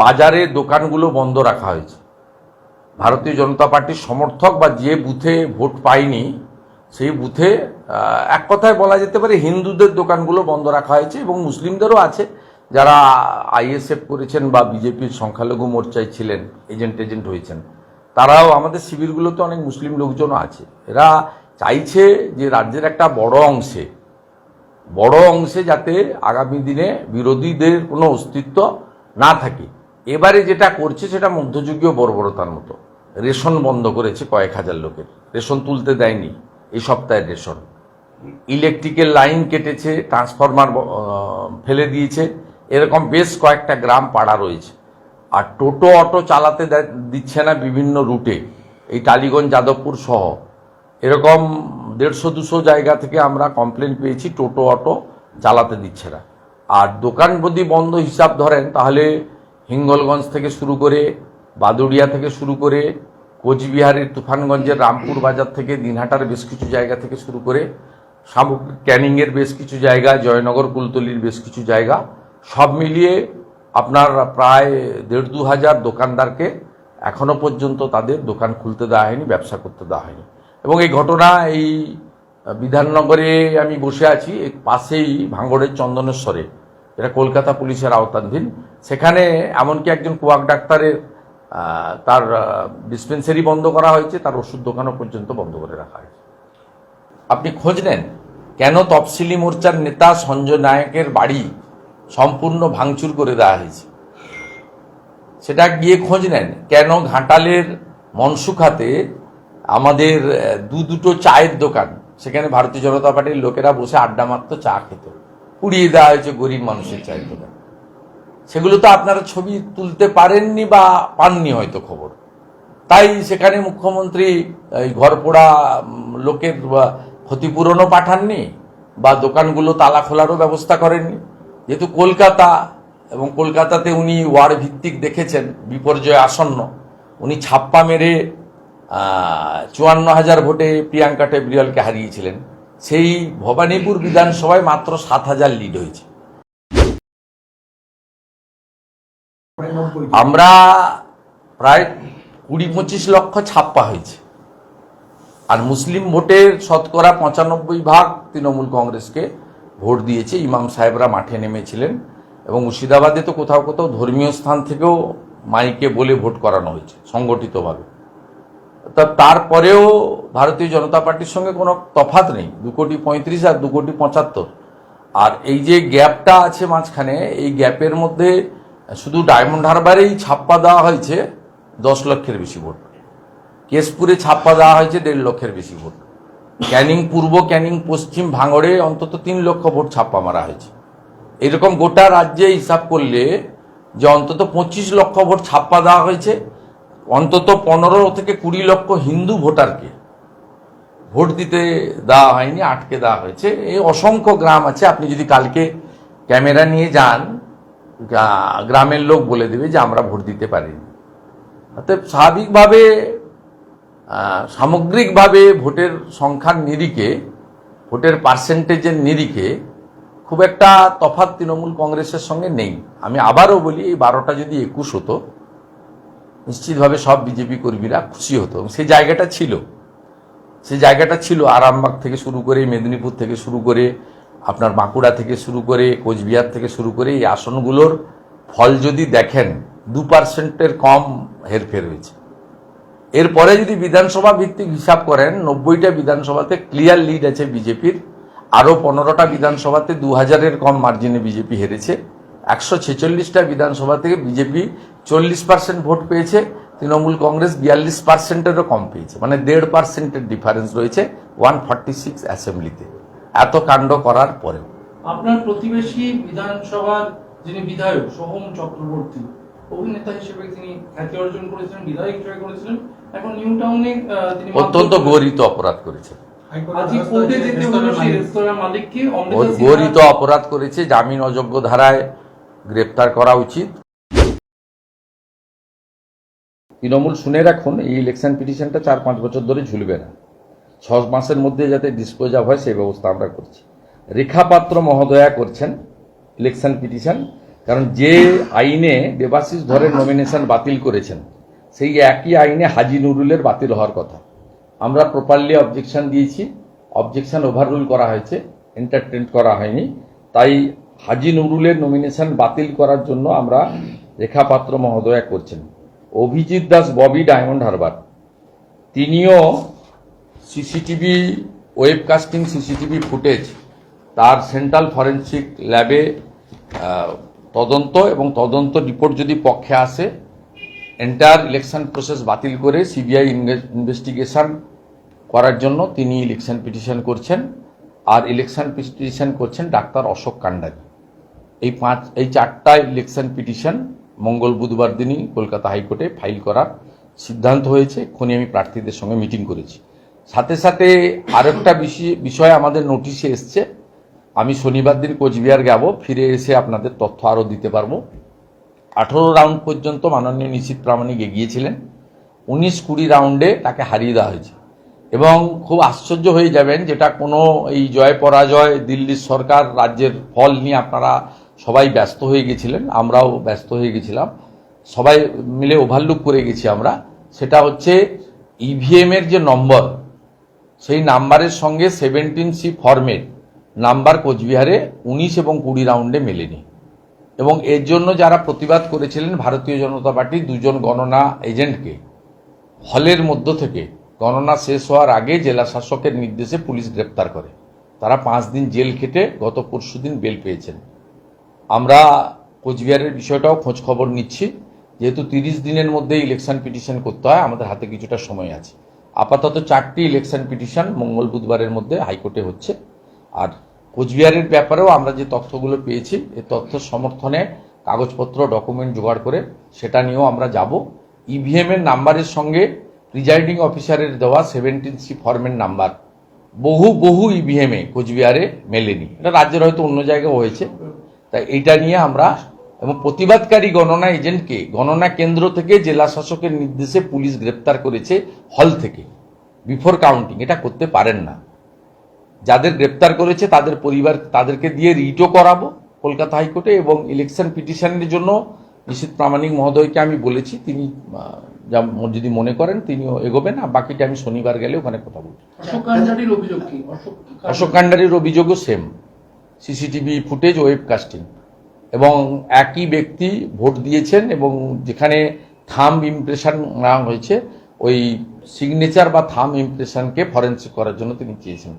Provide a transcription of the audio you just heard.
বাজারে দোকানগুলো বন্ধ রাখা হয়েছে। ভারতীয় জনতা পার্টির সমর্থক বা যে বুথে ভোট পায়নি, সেই বুথে এক কথায় বলা যেতে পারে হিন্দুদের দোকানগুলো বন্ধ রাখা হয়েছে এবং মুসলিমদেরও আছে। যারা আইএসএফ করেছেন বা বিজেপির সংখ্যালঘু মোর্চায় ছিলেন, এজেন্ট এজেন্ট হয়েছেন, তারাও আমাদের শিবিরগুলোতে অনেক মুসলিম লোকজনও আছে। এরা চাইছে যে রাজ্যের একটা বড় অংশে বড় অংশে যাতে আগামী দিনে বিরোধীদের কোনো অস্তিত্ব না থাকে। এবারে যেটা করছে সেটা মধ্যযুগীয় বর্বরতার মতো। রেশন বন্ধ করেছে কয়েক হাজার লোকের। রেশন তুলতে দেয়নি এই সপ্তাহের রেশন। ইলেকট্রিকের লাইন কেটেছে, ট্রান্সফরমার ফেলে দিয়েছে। এরকম বেশ কয়েকটা গ্রাম পাড়া রয়েছে। আর টোটো, অটো চালাতে দিচ্ছে না বিভিন্ন রুটে। এই টালিগঞ্জ, যাদবপুর সহ। এরকম দেড়শো, দুশো জায়গা থেকে আমরা কমপ্লেন পেয়েছি, টোটো, অটো চালাতে দিচ্ছে না। আর দোকান যদি বন্ধ হিসাব ধরেন, তাহলে হিঙ্গলগঞ্জ থেকে শুরু করে, বাদুড়িয়া থেকে শুরু করে, কোচবিহারের তুফানগঞ্জের রামপুর বাজার থেকে, দিনহাটার বেশ কিছু জায়গা থেকে শুরু করে, সামগ্রিক ক্যানিংয়ের বেশ কিছু জায়গা, জয়নগর, কুলতলির বেশ কিছু জায়গা, সব মিলিয়ে আপনার প্রায় দেড় দু হাজার দোকানদারকে এখনও পর্যন্ত তাদের দোকান খুলতে দেওয়া হয়নি, ব্যবসা করতে দেওয়া হয়নি। এবং এই ঘটনা এই বিধাননগরে আমি বসে আছি পাশেই ভাঙড়ের চন্দনেশ্বরে। এটা কলকাতা পুলিশের আওতাধীন। সেখানে এমনকি একজন কুয়াক ডাক্তারের তার ডিসপেন্সারি বন্ধ করা হয়েছে, তার ওষুধ দোকানও পর্যন্ত বন্ধ করে রাখা হয়েছে। আপনি খোঁজ নেন, কেন তফসিলি মোর্চার নেতা সঞ্জয় নায়কের বাড়ি সম্পূর্ণ ভাঙচুর করে দেওয়া হয়েছে? সেটা গিয়ে খোঁজ নেন, কেন ঘাটালের মনসুখাতে আমাদের দু দুটো চায়ের দোকান, সেখানে ভারতীয় জনতা পার্টির লোকেরা বসে আড্ডা মারতো, চা খেত? পুড়িয়ে দেওয়া হয়েছে গরিব মানুষের দোকান সেগুলো তো আপনারা ছবি তুলতে পারেননি বা পাননি হয়তো খবর। তাই সেখানে মুখ্যমন্ত্রী এই ঘর পোড়া লোকের ক্ষতিপূরণও পাঠাননি বা দোকানগুলো তালা খোলারও ব্যবস্থা করেননি। যেহেতু কলকাতা, এবং কলকাতাতে উনি ওয়ার্ড ভিত্তিক দেখেছেন, বিপর্যয় আসন্ন। উনি ছাপ্পা মেরে চুয়ান্ন হাজার ভোটে প্রিয়াঙ্কা টেবরিয়ালকে হারিয়েছিলেন। সেই ভবানীপুর বিধানসভায় মাত্র সাত হাজার লিড হয়েছে। আমরা প্রায় কুড়ি পঁচিশ লক্ষ ছাপ্পা হয়েছে। আর মুসলিম ভোটের শতকরা পঁচানব্বই ভাগ তৃণমূল কংগ্রেসকে ভোট দিয়েছে, ইমাম সাহেবরা মাঠে নেমেছিলেন এবং মুর্শিদাবাদে তো কোথাও কোথাও ধর্মীয় স্থান থেকেও মাইকে বলে ভোট করানো হয়েছে, সংগঠিতভাবে। তা তারপরেও ভারতীয় জনতা পার্টির সঙ্গে কোনো তফাত নেই। দু কোটি পঁয়ত্রিশ আর দু কোটি পঁচাত্তর। আর এই যে গ্যাপটা আছে মাঝখানে, এই গ্যাপের মধ্যে শুধু ডায়মন্ড হারবারেই ছাপ্পা দেওয়া হয়েছে দশ লক্ষের বেশি ভোট। কেশপুরে ছাপ্পা দেওয়া হয়েছে দেড় লক্ষের বেশি ভোট। ক্যানিং পূর্ব, ক্যানিং পশ্চিম ভাঙড়ে অন্তত তিন লক্ষ ভোট ছাপ্পা মারা হয়েছে। এরকম গোটা রাজ্যে হিসাব করলে যে অন্তত পঁচিশ লক্ষ ভোট ছাপ্পা দেওয়া হয়েছে অন্তত পনেরো থেকে কুড়ি লক্ষ হিন্দু ভোটারকে ভোট দিতে দেওয়া হয়নি, আটকে দেওয়া হয়েছে। এই অসংখ্য গ্রাম আছে, আপনি যদি কালকে ক্যামেরা নিয়ে যান গ্রামের লোক বলে দেবে যে আমরা ভোট দিতে পারিনি। অতএব স্বাভাবিকভাবে সামগ্রিকভাবে ভোটের সংখ্যার নিরিখে, ভোটের পার্সেন্টেজের নিরিখে খুব একটা তফাৎ তৃণমূল কংগ্রেসের সঙ্গে নেই। আমি আবারও বলি, এই বারোটা যদি একুশ হতো নিশ্চিতভাবে সব বিজেপি কর্মীরা খুশি হতো সেই জায়গাটা ছিল। সেই জায়গাটা ছিল আরামবাগ থেকে শুরু করে, মেদিনীপুর থেকে শুরু করে, আপনার বাঁকুড়া থেকে শুরু করে, কোচবিহার থেকে শুরু করে এই আসনগুলোর ফল যদি দেখেন, দু পার্সেন্টের কম হেরফের হয়েছে। এরপরে যদি বিধানসভা ভিত্তিক হিসাব করেন, নব্বইটা বিধানসভাতে ক্লিয়ার লিড আছে বিজেপির, আরও পনেরোটা বিধানসভাতে দু হাজারের কম মার্জিনে বিজেপি হেরেছে। একশো ছেচল্লিশটা বিধানসভা থেকে বিজেপি চল্লিশ পার্সেন্ট ভোট পেয়েছে তৃণমূল কংগ্রেস বিয়াল্লিশ পার্সেন্টেরও কম পেয়েছে। মানে দেড় পার্সেন্টের ডিফারেন্স রয়েছে ওয়ান ফর্টি সিক্স অ্যাসেম্বলিতে এত কাণ্ড করার পরেও। আপনার প্রতিবেশী বিধানসভার যিনি বিধায়ক সোহম চক্রবর্তী অভিনেতা হিসেবে তিনি খ্যাতি অর্জন করেছিলেন বিধায়ক হিসেবে করেছিলেন এখন নিউ টাউনে তিনি অত্যন্ত গরিত অপরাধ করেছে আজই কোর্টে যেতে হলো সেই রেস্তোরাঁ মালিককে অমৃতা সিনহা- গরিত অপরাধ করেছে জামিন অযোগ্য ধারায় গ্রেপ্তার করা উচিত। তৃণমূল শুনে রাখুন, এই ইলেকশন পিটিশনটা চার পাঁচ বছর ধরে ঝুলবে না। ছ মাসের মধ্যে যাতে ডিসপোজ অফ হয়, সেই ব্যবস্থা আমরা করছি। রেখা পাত্র মহোদয়া করছেন ইলেকশন পিটিশন কারণ যে আইনে দেবাশিস ধরের নমিনেশন বাতিল করেছেন, সেই একই আইনে হাজি নুরুলের বাতিল হওয়ার কথা। আমরা প্রপারলি অবজেকশন দিয়েছি অবজেকশন ওভাররুল করা হয়েছে এন্টারটেন করা হয়নি। তাই হাজি নুরুলের নমিনেশন বাতিল করার জন্য আমরা রেখাপাত্র মহোদয়া করছেন। Abhijit Das, Bobby Diamond Harbour. তিনিও সিসিটিভি ওয়েবকাস্টিং সিসিটিভি ফুটেজ তার সেন্ট্রাল ফরেন্সিক ল্যাবে তদন্ত এবং তদন্ত রিপোর্ট যদি পক্ষে আসে, এন্টায়ার ইলেকশন প্রসেস বাতিল করে সিবিআই ইনভেস্টিগেশন করার জন্য তিনি ইলেকশন পিটিশন করছেন আর ইলেকশন পিটিশন করছেন ডাক্তার অশোক কান্ডারি। এই পাঁচ, এই চারটা ইলেকশন পিটিশন মঙ্গল বুধবার দিনই কলকাতা হাইকোর্টে ফাইল করার সিদ্ধান্ত হয়েছে। এক্ষুনি আমি প্রার্থীদের সঙ্গে মিটিং করেছি। সাথে সাথে আরেকটা বিষয় আমাদের নোটিশে এসছে। আমি শনিবার দিন কোচবিহার যাব। ফিরে এসে আপনাদের তথ্য আরও দিতে পারব। আঠেরো রাউন্ড পর্যন্ত মাননীয় নিশীত প্রামাণিক এগিয়েছিলেন। উনিশ কুড়ি রাউন্ডে তাকে হারিয়ে দেওয়া হয়েছে। এবং খুব আশ্চর্য হয়ে যাবেন যেটা কোনো এই জয় পরাজয় দিল্লির সরকার রাজ্যের ফল নিয়ে আপনারা সবাই ব্যস্ত হয়ে গেছিলেন, আমরাও ব্যস্ত হয়ে গেছিলাম। সবাই মিলে ওভারলুক করে গেছি আমরা। সেটা হচ্ছে ইভিএম এর যে নম্বর সেই নাম্বারের সঙ্গে সেভেন্টিন সি ফর্মেট নাম্বার কোচবিহারে উনিশ এবং কুড়ি রাউন্ডে মেলেনি। এবং এর জন্য যারা প্রতিবাদ করেছিলেন ভারতীয় জনতা পার্টির দুজন গণনা এজেন্টকে, হলের মধ্য থেকে গণনা শেষ হওয়ার আগে জেলা শাসকের নির্দেশে পুলিশ গ্রেপ্তার করে। তারা পাঁচ দিন জেল খেটে গত পরশুদিন বেল পেয়েছেন। আমরা কোচবিহারের বিষয়টাও খোঁজ খবর নিচ্ছি। যেহেতু তিরিশ দিনের মধ্যে ইলেকশন পিটিশন করতে হয়, আমাদের হাতে কিছুটা সময় আছে। আপাতত চারটি ইলেকশন পিটিশন মঙ্গল বুধবারের মধ্যে হাইকোর্টে হচ্ছে। আর কোচবিহারের ব্যাপারেও আমরা যে তথ্যগুলো পেয়েছি এই তথ্য সমর্থনে কাগজপত্র ডকুমেন্ট জোগাড় করে সেটা নিয়েও আমরা যাব। ইভিএম এর নাম্বারের সঙ্গে প্রিজাইডিং অফিসারের দেওয়া সেভেন্টিন সি ফর্মের নাম্বার। বহু বহু ইভিএমে কোচবিহারে মেলেনি। এটা রাজ্যের হয়তো অন্য জায়গায় হয়েছে। তাই এইটা নিয়ে আমরা এবং প্রতিবাদকারী গণনা এজেন্টকে গণনা কেন্দ্র থেকে জেলা শাসকের নির্দেশে পুলিশ গ্রেপ্তার করেছে হল থেকে বিফোর কাউন্টিং এটা করতে পারেন না। যাদের গ্রেপ্তার করেছে তাদের পরিবার তাদেরকে দিয়ে রিটও করাবো কলকাতা হাইকোর্টে এবং ইলেকশন পিটিশনের জন্য নিশীত প্রামাণিক মহোদয়কে আমি বলেছি তিনি যা যদি মনে করেন তিনিও এগোবেন আর বাকিটা আমি শনিবার গেলে ওখানে কথা বলব। অশোক কান্ডারির অভিযোগও same CCTV footage, webcasting. এবং একই ব্যক্তি ভোট দিয়েছেন এবং যেখানে থাম ইমপ্রেশন নেওয়া হয়েছে, ওই সিগনেচার বা থাম ইমপ্রেশনকে ফরেন্সিক করার জন্য তিনি চেয়েছেন।